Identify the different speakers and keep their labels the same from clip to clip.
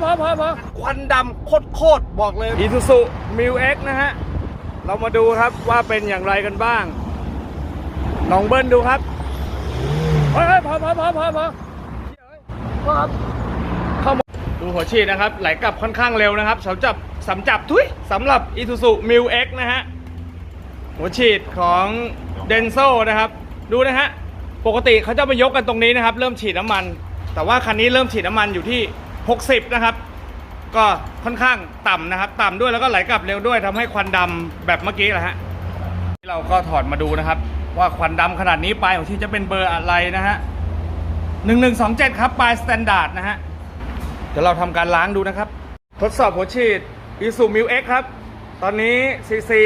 Speaker 1: พอพอพอควันดำโคตรโคตรๆบอกเลยอีซูซูมิวเอ็กนะฮะ เรามาดูครับว่าเป็นอย่างไรกันบ้างลองเบิ้ลดูครับเฮ้ยเฮ้ยพอพอพอพอพอพอครับเข้ามาดูหัวฉีดนะครับไหลกลับค่อนข้างเร็วนะครับสำจับสำจับทุยสำหรับ Isuzu m i l X นะฮะหัวฉีดของ d e n s o นะครับ ดูนะฮะ ปกติเขาจะมายกกันตรงนี้นะครับ เริ่มฉีดน้ำมัน แต่ว่าคันนี้เริ่มฉีดน้ำมันอยู่ที่ 60 นะครับ ก็ค่อนข้างต่ำนะครับ ต่ำด้วยแล้วก็ไหลกลับเร็วด้วยทำให้ควันดำแบบเมื่อกี้แหละฮะเราก็ถอดมาดูนะครับ ว่าควันดำขนาดนี้ปลายของที่จะเป็นเบอร์อะไรนะฮะหนึ่งหนึ่งสองเจ็ดครับปลายสแตนดาร์ดนะฮะเดี๋ยวเราทำการล้างดูนะครับ ทดสอบหัวฉีด i s u m i l X ครับ ตอนนี้ซีซี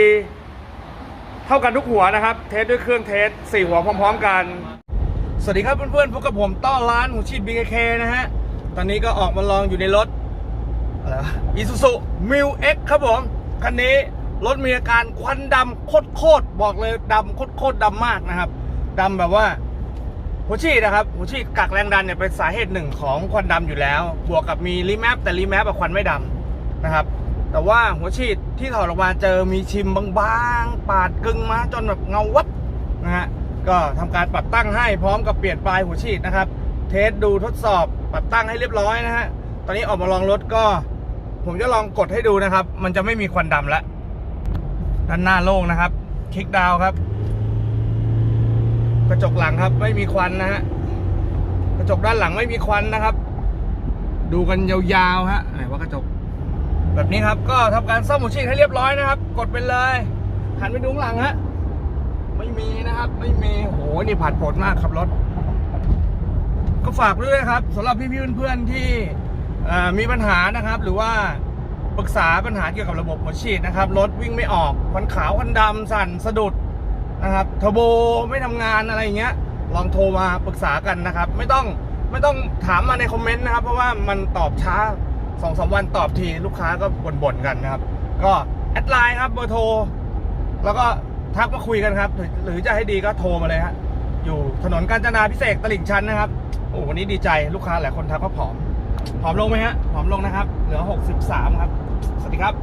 Speaker 1: เท่ากันทุกหัวนะครับ เทสด้วยเครื่องเทส4หัวพร้อม ๆ กัน สวัสดีครับเพื่อนๆพบกับผมต้อร้านหัวฉีด BKK นะฮะ ตอนนี้ก็ออกมาลองอยู่ในรถอะไรวะ Isuzu m i l X ครับผม คันนี้รถมีอาการควันดำโคตรๆบอกเลยดำโคตรๆดำมากนะครับดำแบบว่าหัวฉีดนะครับหัวฉีดกักแรงดันเนี่ยเป็นสาเหตุหนึ่งของควันดำอยู่แล้ว บวกกับมีรีแมปแต่รีแมปอะควันไม่ดำนะครับ แต่ว่าหัวฉีดที่ถอดออกมาเจอมีชิมบางๆ ปาดกึ่งมาจนแบบเงาวับนะฮะก็ทำการปรับตั้งให้พร้อมกับเปลี่ยนปลายหัวฉีดนะครับ เทสดูทดสอบปรับตั้งให้เรียบร้อยนะฮะ ตอนนี้ออกมาลองรถก็ ผมจะลองกดให้ดูนะครับ มันจะไม่มีควันดำล้วด้านหน้าโล่งนะครับ คลิกดาวครับ กระจกหลังครับ ไม่มีควันนะฮะ กระจกด้านหลังไม่มีควันนะครับ ดูกันยาวๆฮะไหนว่ากระจก แบบนี้ครับ ก็ทำการซ่อมหัวฉีดให้เรียบร้อยนะครับ กดไปเลยหันไปดูหลังฮะไม่มีนะครับ ไม่มีโหนี่ผ่านผลมากครับรถ ก็ฝากด้วยนะครับสำหรับพี่ๆเพื่อนๆที่มีปัญหานะครับ หรือว่าปรึกษาปัญหาเกี่ยวกับระบบหัวฉีดนะครับรถวิ่งไม่ออกควันขาวควันดำสั่นสะดุดนะครับเทอร์โบไม่ทำงานอะไรอย่างเงี้ย ลองโทรมาปรึกษากันนะครับ ไม่ต้องไม่ต้องถามมาในคอมเมนต์นะครับ เพราะว่ามันตอบช้าสองสามวันตอบทีลูกค้าก็บ่นๆกันนะครับ ก็แอดไลน์ครับเบอร์โทร แล้วก็ทักมาคุยกันครับ หรือจะให้ดีก็โทรมาเลยฮะอยู่ถนนกาญจนาพิเศษตลิ่งชันนะครับ โอ้วันนี้ดีใจลูกค้าหลายคนทักว่าผอม ผอมลงไหมฮะ ผอมลงนะครับ เหลือ 63 ครับ สวัสดีครับ